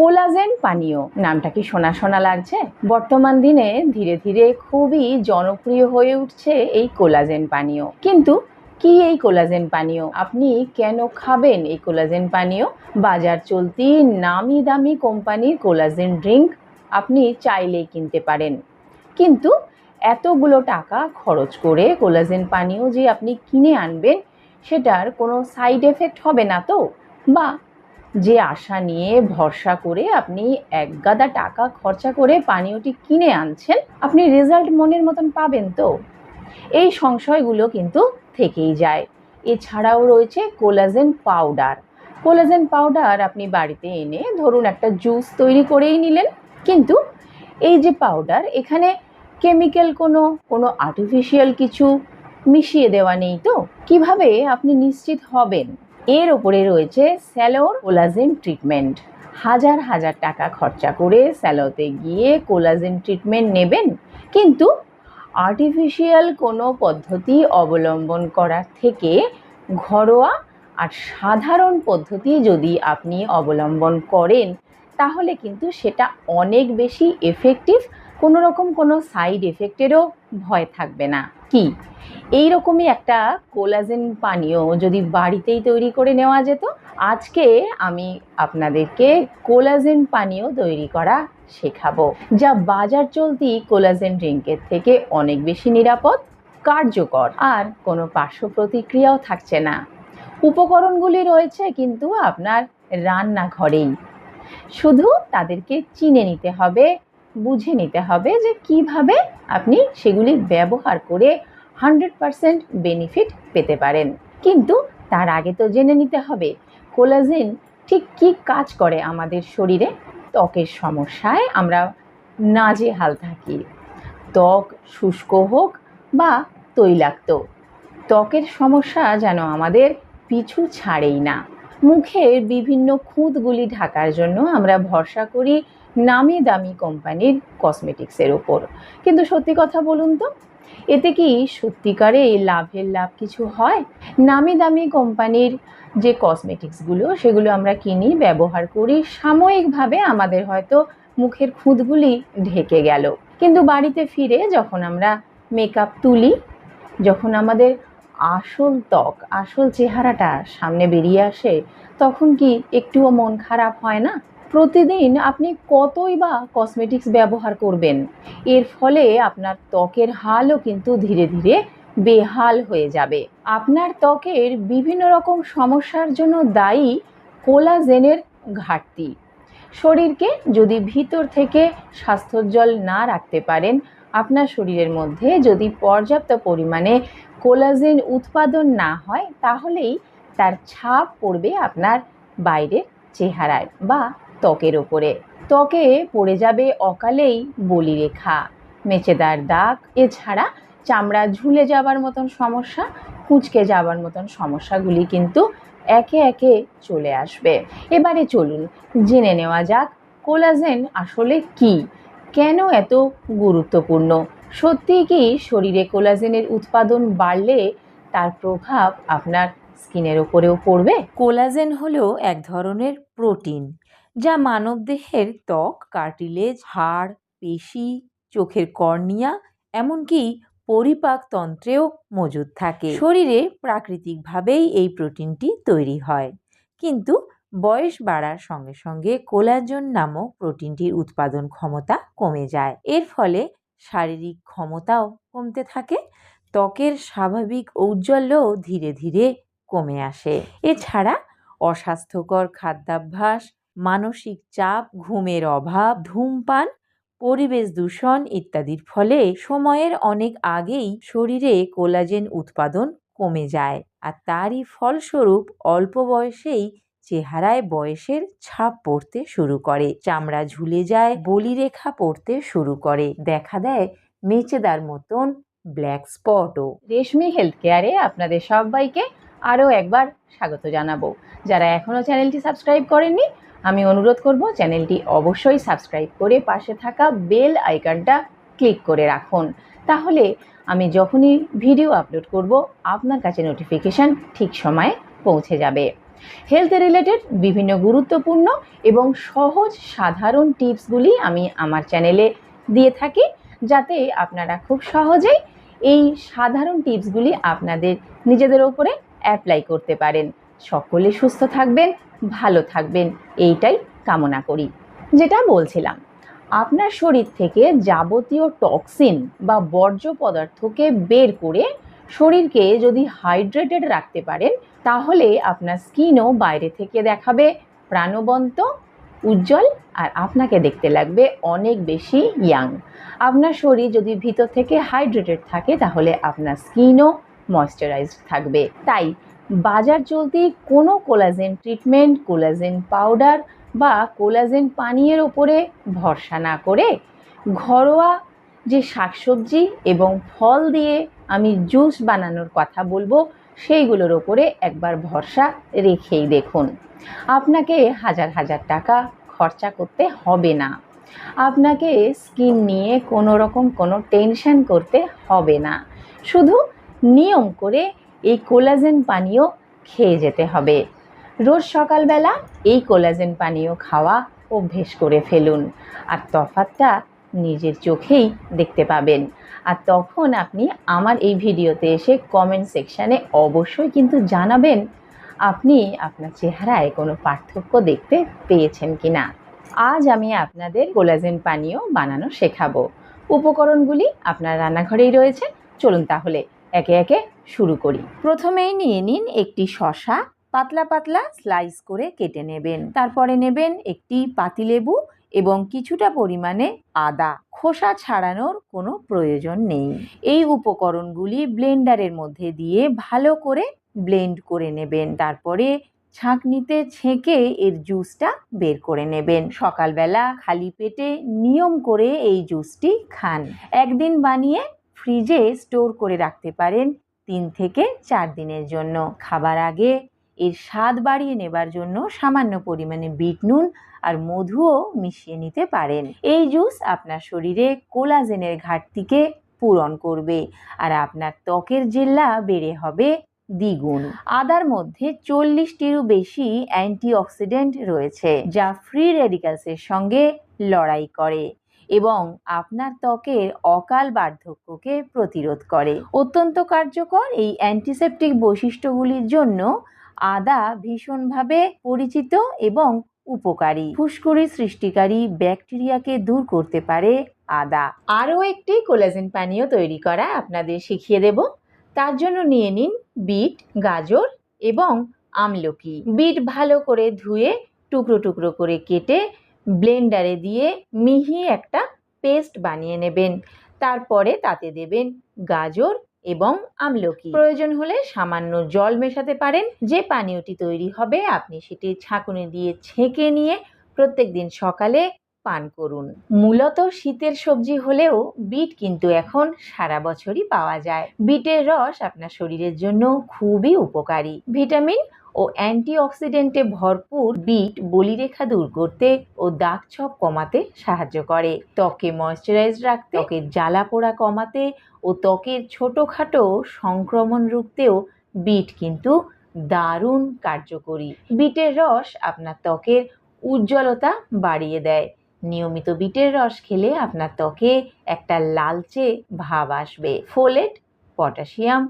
Collagen পানীয়, নামটা কি শোনা শোনা লাগছে? বর্তমান দিনে ধীরে ধীরে খুবই জনপ্রিয় হয়ে উঠছে এই কোলাজেন পানীয়। কিন্তু কি এই কোলাজেন পানীয়? আপনি কেন খাবেন এই কোলাজেন পানীয়? বাজার চলতি নামি দামি কোম্পানির কোলাজেন ড্রিঙ্ক আপনি চাইলেই কিনতে পারেন। কিন্তু এতগুলো টাকা খরচ করে কোলাজেন পানীয় যে আপনি কিনে আনবেন, সেটার কোনো সাইড এফেক্ট হবে না তো? বা যে আশা নিয়ে ভরসা করে আপনি এক গাদা টাকা খরচা করে পানীয়টি কিনে আনছেন, আপনি রেজাল্ট মনের মতন পাবেন তো। এই সংশয়গুলো কিন্তু থেকেই যায়। এছাড়াও রয়েছে কোলাজেন পাউডার কোলাজেন পাউডার আপনি বাড়িতে এনে ধরুন একটা জুস তৈরি করেই নিলেন, কিন্তু এই যে পাউডার এখানে কেমিক্যাল কোনো কোনো আর্টিফিশিয়াল কিছু মিশিয়ে দেওয়া নেই তো? কীভাবে আপনি নিশ্চিত হবেন? এর ওপরে রয়েছে স্যালোর কোলাজেন ট্রিটমেন্ট। হাজার হাজার টাকা খরচা করে স্যালোতে গিয়ে কোলাজেন ট্রিটমেন্ট নেবেন, কিন্তু আর্টিফিশিয়াল কোনো পদ্ধতি অবলম্বন করার থেকে ঘরোয়া আর সাধারণ পদ্ধতি যদি আপনি অবলম্বন করেন, তাহলে কিন্তু সেটা অনেক বেশি এফেক্টিভ কোনো রকম কোনো সাইড এফেক্টেরও ভয় থাকবে না। কি? এই রকমই একটা কোলাজেন পানীয় যদি বাড়িতেই তৈরি করে নেওয়া যেত, আজকে আমি আপনাদেরকে কোলাজেন পানীয় তৈরি করা শেখাবো, যা বাজার চলতি কোলাজেন ড্রিঙ্কের থেকে অনেক বেশি নিরাপদ, কার্যকর, আর কোনো পার্শ্ব প্রতিক্রিয়াও থাকছে না। উপকরণগুলি রয়েছে কিন্তু আপনার রান্নাঘরেই। শুধু তাদেরকে চিনে নিতে হবে বুঝে নিতে হবে যে কীভাবে আপনি সেগুলি ব্যবহার করে হান্ড্রেড পারসেন্ট বেনিফিট পেতে পারেন। কিন্তু তার আগে তো জেনে নিতে হবে, কোলাজেন ঠিক কী কাজ করে আমাদের শরীরে? ত্বকের সমস্যায় আমরা নাজেহাল থাকি। ত্বক শুষ্ক হোক বা তৈলাক্ত, ত্বকের সমস্যা যেন আমাদের পিছু ছাড়েই না। মুখের বিভিন্ন খুঁতগুলি ঢাকার জন্য আমরা ভরসা করি নামি দামি কোম্পানির কসমেটিক্সের ওপর কিন্তু সত্যি কথা বলুন তো, এতে কি সত্যিকারে লাভের লাভ কিছু হয়? নামি দামি কোম্পানির যে কসমেটিক্সগুলো সেগুলো আমরা কিনি, ব্যবহার করি, সাময়িকভাবে আমাদের হয়তো মুখের খুঁতগুলি ঢেকে গেল। কিন্তু বাড়িতে ফিরে যখন আমরা মেকআপ তুলি, যখন আমাদের আসল ত্বক, আসল চেহারাটা সামনে বেরিয়ে আসে, তখন কি একটুও মন খারাপ হয় না? প্রতিদিন আপনি কতই বা কসমেটিক্স ব্যবহার করবেন? এর ফলে আপনার ত্বকের হালও কিন্তু ধীরে ধীরে বেহাল হয়ে যাবে। আপনার ত্বকের বিভিন্ন রকম সমস্যার জন্য দায়ী কোলাজেনের ঘাটতি। শরীরকে যদি ভিতর থেকে স্বাস্থ্যোজ্জ্বল না রাখতে পারেন, আপনার শরীরের মধ্যে যদি পর্যাপ্ত পরিমাণে কোলাজেন উৎপাদন না হয়, তাহলেই তার ছাপ পড়বে আপনার বাইরের চেহারায় বা ত্বকের ওপরে। ত্বকে পড়ে যাবে অকালেই বলিরেখা মেচেদার দাগ, এছাড়া চামড়া ঝুলে যাবার মতন সমস্যা, কুঁচকে যাবার মতন সমস্যাগুলি কিন্তু একে একে চলে আসবে। এবারে চলুন জেনে নেওয়া যাক কোলাজেন আসলে কি? কেন এত গুরুত্বপূর্ণ? সত্যিই কি শরীরে কোলাজেনের উৎপাদন বাড়লে তার প্রভাব আপনার স্কিনের ওপরেও পড়বে। কোলাজেন হলো এক ধরনের প্রোটিন, যা মানবদেহের ত্বক, কার্টিলেজ, হাড়, পেশি, চোখের কর্নিয়া, এমনকি পরিপাকতন্ত্রেও মজুদ থাকে। শরীরে প্রাকৃতিকভাবেই এই প্রোটিনটি তৈরি হয়। কিন্তু বয়স বাড়ার সঙ্গে সঙ্গে কোলাজেন নামক প্রোটিনটির উৎপাদন ক্ষমতা কমে যায়। এর ফলে শারীরিক ক্ষমতাও কমতে থাকে। ত্বকের স্বাভাবিক ঔজ্জ্বল্যও ধীরে ধীরে কমে আসে। এছাড়া অস্বাস্থ্যকর খাদ্যাভ্যাস, মানসিক চাপ, ঘুমের অভাব, ধূমপান, পরিবেশ দূষণ ইত্যাদির ফলে সময়ের অনেক আগেই শরীরে কোলাজেন উৎপাদন কমে যায় আর তারই ফলস্বরূপ অল্প বয়সেই চেহারায় বয়সের ছাপ পড়তে শুরু করে। চামড়া ঝুলে যায়, বলিরেখা পড়তে শুরু করে। দেখা দেয় মেচেদার মতন ব্ল্যাক স্পটও। রেশমি হেলথ কেয়ারে আপনাদের সবাইকে আরও একবার স্বাগত জানাব। যারা এখনও চ্যানেলটি সাবস্ক্রাইব করেননি, আমি অনুরোধ করব চ্যানেলটি অবশ্যই সাবস্ক্রাইব করে পাশে থাকা বেল আইকনটা ক্লিক করে রাখুন। তাহলে আমি যখনই ভিডিও আপলোড করব, আপনার কাছে নোটিফিকেশান ঠিক সময়ে পৌঁছে যাবে। হেলথ রিলেটেড বিভিন্ন গুরুত্বপূর্ণ এবং সহজ সাধারণ টিপসগুলি আমি আমার চ্যানেলে দিয়ে থাকি, যাতে আপনারা খুব সহজেই এই সাধারণ টিপসগুলি আপনাদের নিজেদের ওপরে অ্যাপ্লাই করতে পারেন। সকলে সুস্থ থাকবেন, ভালো থাকবেন। এইটাই কামনা করি। যেটা বলছিলাম, আপনার শরীর থেকে যাবতীয় টক্সিন বা বর্জ্য পদার্থকে বের করে শরীরকে যদি হাইড্রেটেড রাখতে পারেন, তাহলে আপনার স্কিনও বাইরে থেকে দেখাবে, প্রাণবন্ত, উজ্জ্বল, আর আপনাকে দেখতে লাগবে অনেক বেশি ইয়াং আপনার শরীর যদি ভিতর থেকে হাইড্রেটেড থাকে, তাহলে আপনার স্কিনও ময়শ্চারাইজড থাকবে। তাই বাজার চলতি কোনো কোলাজেন ট্রিটমেন্ট কোলাজেন পাউডার বা কোলাজেন পানীয়ের ওপরে ভরসা না করে ঘরোয়া যে শাকসবজি এবং ফল দিয়ে আমি জুস বানানোর কথা বলব, সেইগুলোর ওপরে একবার ভরসা রেখেই দেখুন। আপনাকে হাজার হাজার টাকা খরচা করতে হবে না। আপনাকে স্কিন নিয়ে কোনো রকম কোনো টেনশন করতে হবে না। শুধু নিয়ম করে এই কোলাজেন পানীয় খেয়ে যেতে হবে। রোজ সকালবেলা এই কোলাজেন পানীয় খাওয়া অভ্যেস করে ফেলুন আর তফাতটা নিজের চোখেই দেখতে পাবেন। আর তখন আপনি আমার এই ভিডিওতে এসে কমেন্ট সেকশানে অবশ্যই কিন্তু জানাবেন, আপনি আপনার চেহারায় কোনো পার্থক্য দেখতে পেয়েছেন কি না আজ আমি আপনাদের কোলাজেন পানীয় বানানো শেখাবো। উপকরণগুলি আপনার রান্নাঘরেই রয়েছে। চলুন তাহলে একে একে শুরু করি। প্রথমেই নিয়ে নিন একটি শশা পাতলা পাতলা স্লাইস করে কেটে নেবেন। তারপরে নেবেন একটি পাতিলেবু এবং কিছুটা পরিমাণে আদা। খোসা ছাড়ানোর কোনো প্রয়োজন নেই। এই উপকরণগুলি ব্লেন্ডারের মধ্যে দিয়ে ভালো করে ব্লেন্ড করে নেবেন। তারপরে ছাঁকনিতে ছেঁকে এর জুসটা বের করে নেবেন। সকালবেলা খালি পেটে নিয়ম করে এই জুসটি খান। একদিন বানিয়ে ফ্রিজে স্টোর করে রাখতে পারেন তিন থেকে চার দিনের জন্য। খাবার আগে এর স্বাদ বাড়িয়ে নেবার জন্য সামান্য পরিমাণে বিট নুন আর মধুও মিশিয়ে নিতে পারেন। এই জুস আপনার শরীরে কোলাজেনের ঘাটতিকে পূরণ করবে আর আপনার ত্বকের জেল্লা বেড়ে হবে দ্বিগুণ। আদার মধ্যে চল্লিশটিরও বেশি অ্যান্টিঅক্সিডেন্ট রয়েছে, যা ফ্রি রেডিক্যালসের সঙ্গে লড়াই করে। এবং আপনার ত্বকের অকাল বার্ধক্যকে প্রতিরোধ করে। অত্যন্ত কার্যকর এই অ্যান্টিসেপটিক বৈশিষ্ট্যগুলির জন্য আদা ভীষণভাবে পরিচিত এবং উপকারী। ফুসকুড়ি সৃষ্টিকারী ব্যাকটেরিয়াকে দূর করতে পারে আদা। আরও একটি কোলাজেন পানীয় তৈরি করা আপনাদের শিখিয়ে দেব। তার জন্য নিয়ে নিন বিট, গাজর এবং আমলকি। বিট ভালো করে ধুয়ে টুকরো টুকরো করে কেটে ব্লেন্ডারে দিয়ে মিহি একটা পেস্ট বানিয়ে নেবেন। তারপরে তাতে দেবেন গাজর এবং আমলকি। প্রয়োজন হলে সামান্য জল মেশাতে পারেন। যে পানীয়টি তৈরি হবে, আপনি সেটি ছাঁকুনি দিয়ে ছেঁকে নিয়ে প্রত্যেক দিন সকালে পান করুন। মূলত শীতের সবজি হলেও বিট কিন্তু এখন সারা বছরই পাওয়া যায়। বিটের রস আপনার শরীরের জন্য খুবই উপকারী। ভিটামিন ও অ্যান্টিঅক্সিডেন্টে ভরপুর বিট বলিরেখা দূর করতে ও দাগ ছোপ কমাতে সাহায্য করে। ত্বকে ময়শ্চারাইজ রাখতে ত্বকের জ্বালা পোড়া কমাতে ও ত্বকের ছোটোখাটো সংক্রমণ রুখতেও বিট কিন্তু দারুণ কার্যকরী। বিটের রস আপনার ত্বকের উজ্জ্বলতা বাড়িয়ে দেয়। নিয়মিত বিটের রস খেলে আপনার ত্বকে একটা লালচে ভাব আসবে। ফোলেট, পটাশিয়াম,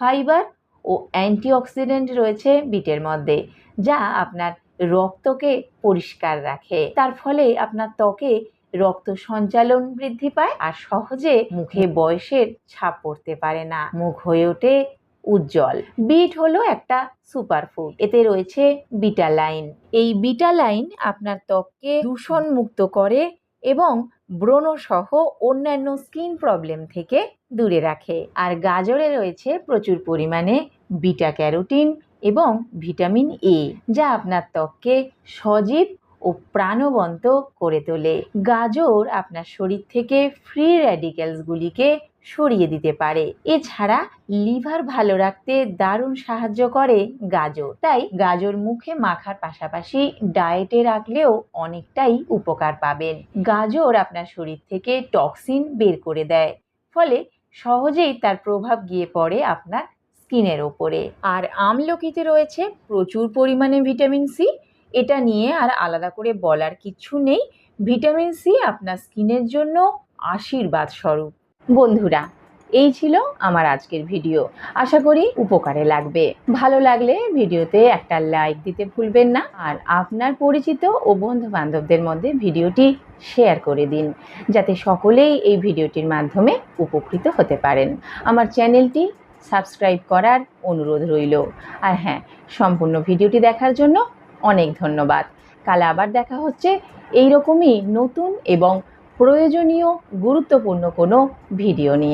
ফাইবার ও অ্যান্টিঅক্সিডেন্ট রয়েছে বিটের মধ্যে, যা আপনার রক্তকে পরিষ্কার রাখে। তার ফলে আপনার ত্বকে রক্ত সঞ্চালন বৃদ্ধি পায় আর সহজে মুখে বয়সের ছাপ পড়তে পারে না। মুখ হয়ে ওঠে উজ্জ্বল। বিট হলো একটা সুপারফুড। এতে রয়েছে বিটালাইন। এই বিটালাইন আপনার ত্বককে দূষণ মুক্ত করে এবং ব্রণ সহ অন্যান্য স্কিন প্রবলেম থেকে দূরে রাখে। আর গাজরে রয়েছে প্রচুর পরিমাণে বিটা ক্যারোটিন এবং ভিটামিন এ যা আপনার ত্বককে সজীব ও প্রাণবন্ত করে তোলে। গাজর আপনার শরীর থেকে ফ্রি র্যাডিক্যালসগুলিকে সরিয়ে দিতে পারে। এছাড়া লিভার ভালো রাখতে দারুণ সাহায্য করে গাজর। তাই গাজর মুখে মাখার পাশাপাশি ডায়েটে রাখলেও অনেকটাই উপকার পাবেন। গাজর আপনার শরীর থেকে টক্সিন বের করে দেয়, ফলে সহজেই তার প্রভাব গিয়ে পড়ে আপনার স্কিনের ওপরে। আর আমলকিতে রয়েছে প্রচুর পরিমাণে ভিটামিন সি এটা নিয়ে আর আলাদা করে বলার কিছু নেই। ভিটামিন সি আপনার স্কিনের জন্য আশীর্বাদ স্বরূপ বন্ধুরা, এই ছিল আমার আজকের ভিডিও। আশা করি উপকারে লাগবে। ভালো লাগলে ভিডিওতে একটা লাইক দিতে ভুলবেন না আর আপনার পরিচিত ও বন্ধু বান্ধবদের মধ্যে ভিডিওটি শেয়ার করে দিন, যাতে সকলেই এই ভিডিওটির মাধ্যমে উপকৃত হতে পারেন। আমার চ্যানেলটি সাবস্ক্রাইব করার অনুরোধ রইল। আর হ্যাঁ সম্পূর্ণ ভিডিওটি দেখার জন্য অনেক ধন্যবাদ। কাল আবার দেখা হচ্ছে। এই রকমই নতুন এবং প্রয়োজনীয় গুরুত্বপূর্ণ কোনো ভিডিও নিয়ে।